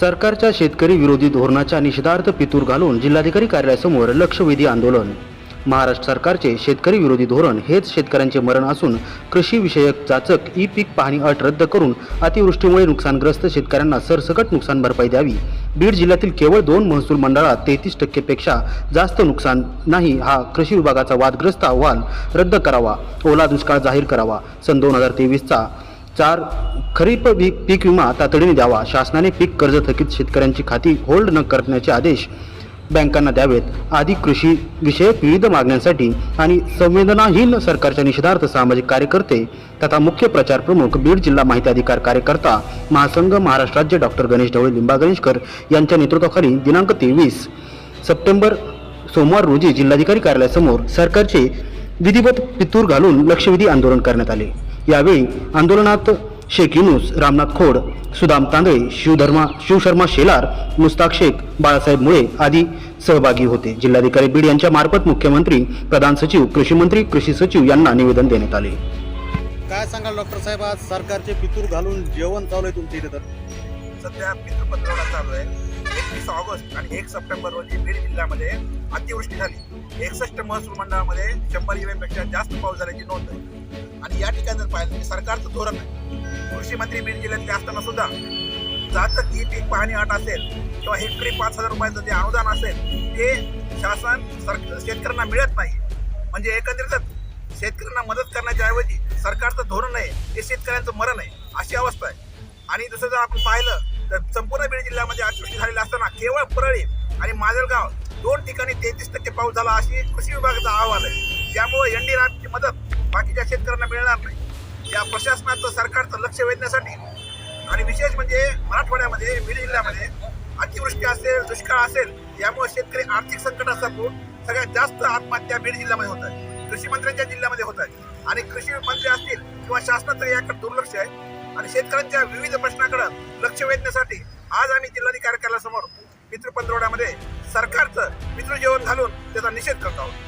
सरकारच्या शेतकरी विरोधी धोरणाच्या निषेधार्थ पितूर घालून जिल्हाधिकारी कार्यालयासमोर लक्षवेधी आंदोलन. महाराष्ट्र सरकारचे शेतकरी विरोधी धोरण हेच शेतकऱ्यांचे मरण असून कृषी विषयक जाचक ई पीक पाहणी अट रद्द करून अतिवृष्टीमुळे नुकसानग्रस्त शेतकऱ्यांना सरसकट नुकसान भरपाई द्यावी. बीड जिल्ह्यातील केवळ दोन महसूल मंडळात तेहतीस टक्केपेक्षा जास्त नुकसान नाही हा कृषी विभागाचा वादग्रस्त अहवाल रद्द करावा. ओला दुष्काळ जाहीर करावा. सन दोन हजार तेवीसचा चार खरीप पीक पीक विमा तातडीने द्यावा. शासनाने पीक कर्ज थकीत शेतकऱ्यांची खाती होल्ड न करण्याचे आदेश बँकांना द्यावेत. आदी कृषी विषयक विविध मागण्यांसाठी आणि संवेदनाहीन सरकारच्या निषेधार्थ सामाजिक कार्यकर्ते तथा मुख्य प्रचार प्रमुख बीड जिल्हा माहिती अधिकार कार्यकर्ता महासंघ महाराष्ट्र राज्य डॉक्टर गणेश ढवळे लिंबा गणेशकर यांच्या नेतृत्वाखाली दिनांक तेवीस सप्टेंबर सोमवार रोजी जिल्हाधिकारी कार्यालयासमोर सरकारचे विधिवत पितूर घालून लक्षवेधी आंदोलन करण्यात आले. यावेळी आंदोलनात शेख युनुस रामनाथ खोड सुदाम तांदळे शिवधर्मा शिवशर्मा शेलार मुस्ताक शेख बाळासाहेब मुळे आदी सहभागी होते. जिल्हाधिकारी बीड यांच्या मार्फत मुख्यमंत्री प्रधान सचिव कृषी मंत्री कृषी सचिव यांना निवेदन देण्यात आले. काय सांगाल डॉक्टर साहेब? आज सरकारचे पितूर घालून जेवण चालू आहे तुमच्या इथे तर. सध्या पितृपत्रवडा चालू आहे. एकवीस ऑगस्ट आणि एक सप्टेंबर रोजी बीड जिल्ह्यामध्ये अतिवृष्टी झाली. एकसष्ट महसूल मंडळामध्ये शंभर एमपेक्षा जास्त पाऊस झाल्याची नोंद आहे आणि या ठिकाणी जर पाहिलं की सरकारचं धोरण आहे. कृषी मंत्री बीड जिल्ह्यातले असताना सुद्धा जातं ही पीक पाहणी आठ असेल किंवा हेक्टरी पाच हजार रुपयाचं जे अनुदान असेल ते शासन सर शेतकऱ्यांना मिळत नाही. म्हणजे एकंदरीतच शेतकऱ्यांना मदत करण्याच्या ऐवजी सरकारचं धोरण आहे ते शेतकऱ्यांचं मरण आहे अशी अवस्था आहे. आणि दुसरं जर आपण पाहिलं तर संपूर्ण बीड जिल्ह्यामध्ये अतिवृष्टी झालेली असताना केवळ परळी आणि माजलगाव दोन ठिकाणी तेहतीस टक्के पाऊस झाला अशी कृषी विभागाचा अहवाल आहे. त्यामुळे एनडीआरची मदत बाकीच्या शेतकऱ्यांना मिळणार नाही. या प्रशासनाचं सरकारचं लक्ष वेधण्यासाठी आणि विशेष म्हणजे मराठवाड्यामध्ये बीड जिल्ह्यामध्ये अतिवृष्टी असेल दुष्काळ असेल यामुळे शेतकरी आर्थिक संकटात सापडून सगळ्यात जास्त आत्महत्या बीड जिल्ह्यामध्ये होत आहे. कृषी मंत्र्यांच्या जिल्ह्यामध्ये होत आहे. आणि कृषी मंत्री असतील किंवा शासनाचं याकडे दुर्लक्ष आहे आणि शेतकऱ्यांच्या विविध प्रश्नाकडे लक्ष वेधण्यासाठी आज आम्ही जिल्हाधिकारी कार्यालयासमोर मित्र पंधरवड्यामध्ये सरकारचं मित्र जेवण घालून त्याचा निषेध करत आहोत